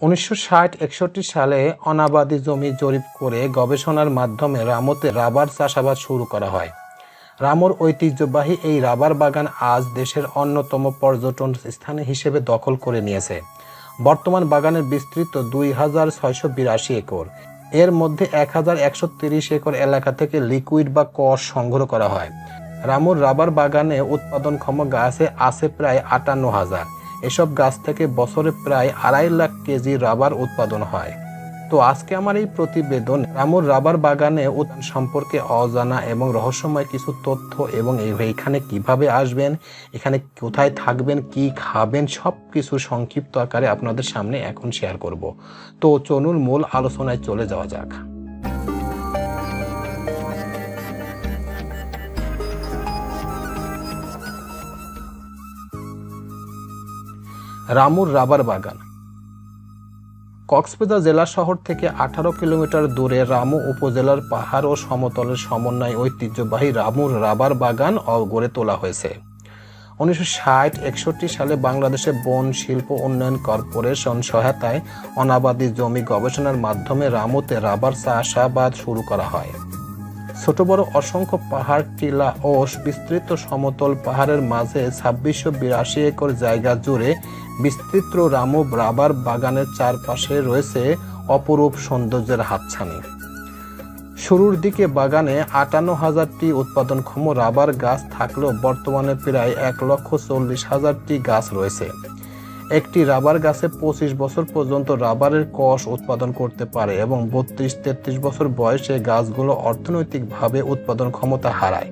উনিশশো ষাট, একষট্টি সালে অনাবাদি জমি জরিপ করে গবেষণার মাধ্যমে রামতে রাবার চাষাবাদ শুরু করা হয়। রামুর ঐতিহ্যবাহী এই রাবার বাগান আজ দেশের অন্যতম পর্যটন স্থান হিসেবে দখল করে নিয়েছে। বর্তমান বাগানের বিস্তৃত দুই হাজার ছয়শো বিরাশি একর। এর মধ্যে এক হাজার একশো তিরিশ একর এলাকা থেকে লিকুইড বা কষ সংগ্রহ করা হয়। রামুর রাবার বাগানে উৎপাদনক্ষম গাছে আছে প্রায় আটান্ন হাজার। এসব গাছ থেকে বছরে প্রায় আড়াই লাখ কেজি রাবার উৎপাদন হয়। তো আজকে আমার এই প্রতিবেদন রামুর রাবার বাগানে উৎপাদন সম্পর্কে অজানা এবং রহস্যময় কিছু তথ্য এবং এইখানে কীভাবে আসবেন, এখানে কোথায় থাকবেন, কি খাবেন সব কিছু সংক্ষিপ্ত আকারে আপনাদের সামনে এখন শেয়ার করব। তো চলুন মূল আলোচনায় চলে যাওয়া যাক। রামুর রাবার বাগান। কক্সবাজার জেলা শহর থেকে আঠারো কিলোমিটার দূরে রামু উপজেলার পাহাড় ও সমতলের সমন্বয় ঐতিহ্যবাহী রামুর রাবার বাগান গড়ে তোলা হয়েছে। উনিশশো ষাট একষট্টি সালে বাংলাদেশে বন শিল্প উন্নয়ন কর্পোরেশন সহায়তায় অনাবাদী জমি গবেষণার মাধ্যমে রামুতে রাবার চাষাবাদ শুরু করা হয়। ছোট বড় অসংখ্য পাহাড়, টিলা ও বিস্তৃত সমতল পাহাড়ের মাঝে ছাব্বিশশো বিরাশি একর জায়গা জুড়ে বিস্তৃত রামু রাবার বাগানের চারপাশে রয়েছে অপরূপ সৌন্দর্যের হাতছানি। শুরুর দিকে বাগানে আটান্ন হাজারটি উৎপাদনক্ষম রাবার গাছ থাকলেও বর্তমানে প্রায় এক লক্ষ চল্লিশ হাজারটি গাছ রয়েছে। একটি রাবার গাছে পঁচিশ বছর পর্যন্ত রাবারের কষ উৎপাদন করতে পারে এবং বত্রিশ, তেত্রিশ বছর বয়সে গাছগুলো অর্থনৈতিকভাবে উৎপাদন ক্ষমতা হারায়।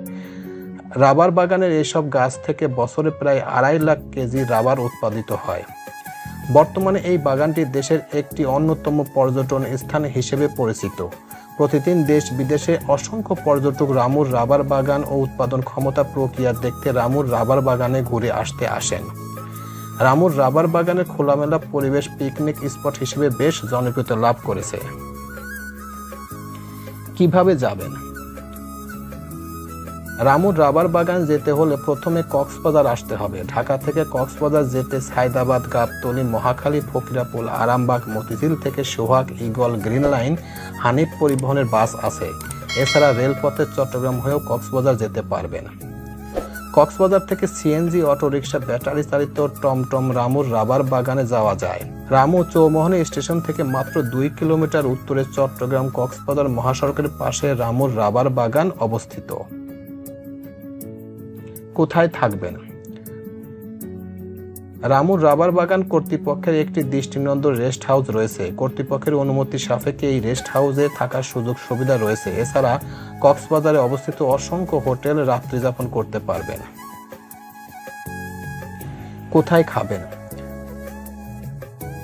রাবার বাগানের এসব গাছ থেকে বছরে প্রায় আড়াই লাখ কেজি রাবার উৎপাদিত হয়। বর্তমানে এই বাগানটি দেশের একটি অন্যতম পর্যটন স্থান হিসেবে পরিচিত। প্রতিদিন দেশ বিদেশে অসংখ্য পর্যটক রামুর রাবার বাগান ও উৎপাদন ক্ষমতা প্রক্রিয়া দেখতে রামুর রাবার বাগানে ঘুরে আসতে আসেন। রামুর রাবার বাগানের খোলামেলা পরিবেশ পিকনিক স্পট হিসেবে বেশ জনপ্রিয়তা লাভ করেছে। কীভাবে যাবেন? রামুর রাবার বাগান যেতে হলে প্রথমে কক্সবাজার আসতে হবে। ঢাকা থেকে কক্সবাজার যেতে সাইদাবাদ, গাবতলী, মহাখালী, ফকিরাপুল, আরামবাগ, মতিঝিল থেকে Sohag eagle green line, Hanif পরিবহনের বাস আছে। এছাড়া রেলপথে চট্টগ্রাম হয়েও কক্সবাজার যেতে পারবেন। কক্সবাজার থেকে সিএনজি, অটোরিকশা, ব্যাটারি চালিত টমটম রামুর রাবার বাগানে যাওয়া যায়। রামু চৌমোহনী স্টেশন থেকে মাত্র দুই কিলোমিটার উত্তরে চট্টগ্রাম কক্সবাজার মহাসড়কের পাশে রামুর রাবার বাগান অবস্থিত। কোথায় থাকবেন? রামুর রাবার বাগান কর্তৃপক্ষের একটি দৃষ্টিনন্দন রেস্ট হাউস রয়েছে। কর্তৃপক্ষের অনুমতি সাপেক্ষে এই রেস্ট হাউসে থাকার সুযোগ সুবিধা রয়েছে। এছাড়া কক্সবাজারে অবস্থিত অসংখ্য হোটেল রাত্রি যাপন করতে পারবেন। কোথায় খাবেন?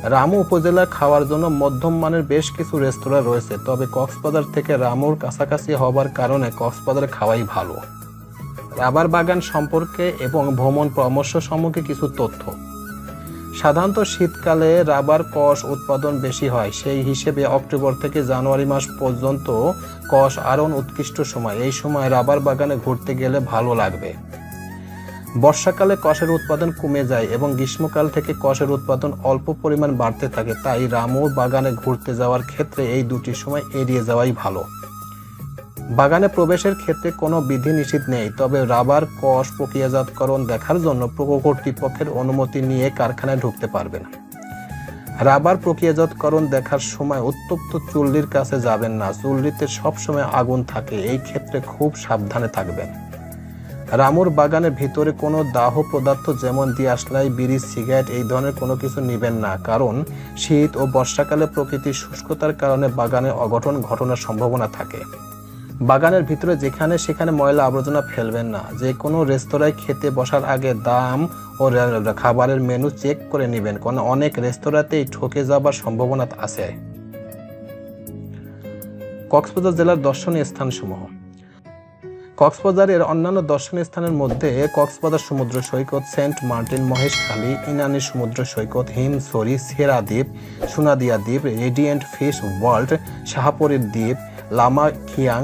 রামু উপজেলার খাওয়ার জন্য মধ্যম মানের বেশ কিছু রেস্তোরাঁ রয়েছে। তবে কক্সবাজার থেকে রামুর কাছাকাছি হবার কারণে কক্সবাজারে খাওয়াই ভালো। রাবার বাগান সম্পর্কে এবং ভ্রমণ পরামর্শ সম্পর্কে কিছু তথ্য। সাধারণত শীতকালে রাবার কষ উৎপাদন বেশি হয়। সেই হিসেবে অক্টোবর থেকে জানুয়ারি মাস পর্যন্ত কষ আরন উৎকৃষ্ট সময়। এই সময় রাবার বাগানে ঘুরতে গেলে ভালো লাগবে। বর্ষাকালে কষের উৎপাদন কমে যায় এবং গ্রীষ্মকাল থেকে কষের উৎপাদন অল্প পরিমাণ বাড়তে থাকে। তাই রামু বাগানে ঘুরতে যাওয়ার ক্ষেত্রে এই দুটি সময় এড়িয়ে যাওয়াই ভালো। বাগানে প্রবেশের ক্ষেত্রে কোনো বিধি নিষেধ নেই, তবে রাবার কষ প্রক্রিয়াজাতকরণ দেখার জন্য কর্তৃপক্ষের অনুমতি নিয়ে কারখানায় ঢুকতে পারবেন। রাবার প্রক্রিয়াজাতকরণ দেখার সময় উত্তপ্ত চুল্লির কাছে যাবেন না, চুল্লিতে সবসময় আগুন থাকে, এই ক্ষেত্রে খুব সাবধানে থাকবেন। রামুর বাগানের ভিতরে কোনো দাহ পদার্থ যেমন দিয়াশলাই, বিড়ি, সিগারেট, এই ধরনের কোনো কিছু নেবেন না, কারণ শীত ও বর্ষাকালে প্রকৃতির শুষ্কতার কারণে বাগানে অঘটন ঘটনার সম্ভাবনা থাকে। বাগানের ভিতরে যেখানে সেখানে ময়লা আবর্জনা ফেলবেন না। যে কোনো রেস্তোরাঁয় খেতে বসার আগে দাম ও খাবারের মেনু চেক করে নেবেন। কারণ অনেক রেস্তোরাঁতেই ঠকে যাবার সম্ভাবনা আছে। কক্সবাজার জেলার দর্শনীয় স্থানসমূহ। কক্সবাজারের অন্যান্য দর্শনীয় স্থানের মধ্যে কক্সবাজার সমুদ্র সৈকত, সেন্ট মার্টিন, মহেশখালী, ইনানি সমুদ্র সৈকত হিমসরি সেরা দ্বীপ, সোনাদিয়া দ্বীপ, রেডিয়েন্ট ফিশ ওয়ার্ল্ড, শাহাপুরের দ্বীপ লামা খিয়াং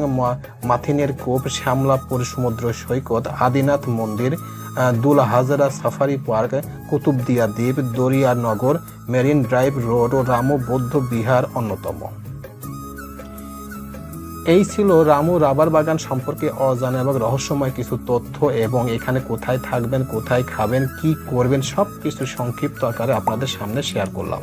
মাথিনের কূপ শ্যামলাপুর সমুদ্র সৈকত, আদিনাথ মন্দির দুল হাজারা সাফারি পার্ক, কুতুবদিয়া দ্বীপ দরিয়ানগর মেরিন ড্রাইভ রোড ও রামু বৌদ্ধ বিহার অন্যতম। এই ছিল রামু রাবার বাগান সম্পর্কে অজানা এবং রহস্যময় কিছু তথ্য এবং এখানে কোথায় থাকবেন, কোথায় খাবেন, কি করবেন সব কিছু সংক্ষিপ্ত আকারে আপনাদের সামনে শেয়ার করলাম।